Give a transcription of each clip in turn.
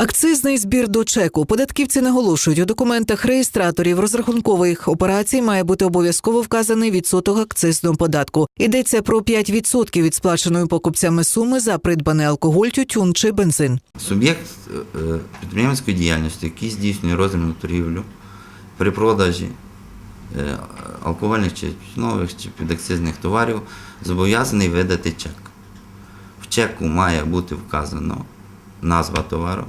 Акцизний збір до чеку. Податківці наголошують, у документах реєстраторів розрахункових операцій має бути обов'язково вказаний відсоток акцизного податку. Йдеться про 5% від сплаченої покупцями суми за придбаний алкоголь, тютюн чи бензин. Суб'єкт е, підприємницької діяльності, який здійснює роздрібну торгівлю при продажі е, алкогольних чи тютюнових чи підакцизних товарів, зобов'язаний видати чек. В чеку має бути вказано назва товару,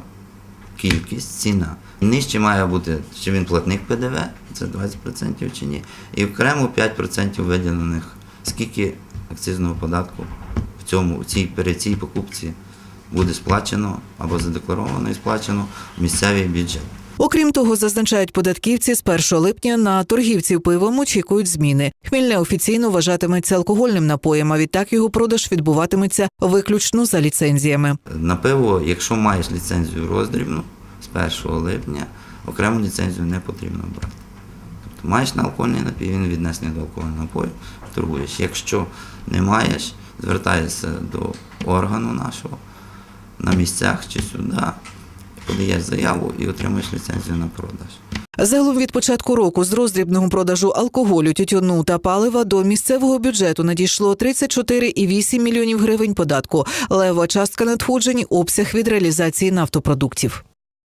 кількість, ціна. Нижче має бути, чи він платник ПДВ, це 20% чи ні, і окремо 5% виділених, скільки акцизного податку в цьому, в цій, при цій покупці буде сплачено або задекларовано і сплачено в місцевий бюджет. Окрім того, зазначають податківці, з 1 липня на торгівців пивом очікують зміни. Хмільне офіційно вважатиметься алкогольним напоєм, а відтак його продаж відбуватиметься виключно за ліцензіями. На пиво, якщо маєш ліцензію роздрібну з 1 липня, окрему ліцензію не потрібно брати. Тобто маєш на алкогольний напій, він віднесений до алкогольного напою, торгуєш. Якщо не маєш, звертаєшся до органу нашого на місцях чи сюди, подаєш заяву і отримуєш ліцензію на продаж. Загалом від початку року з роздрібного продажу алкоголю, тютюну та палива до місцевого бюджету надійшло 34,8 мільйонів гривень податку. Лева частка надходжень – обсяг від реалізації нафтопродуктів.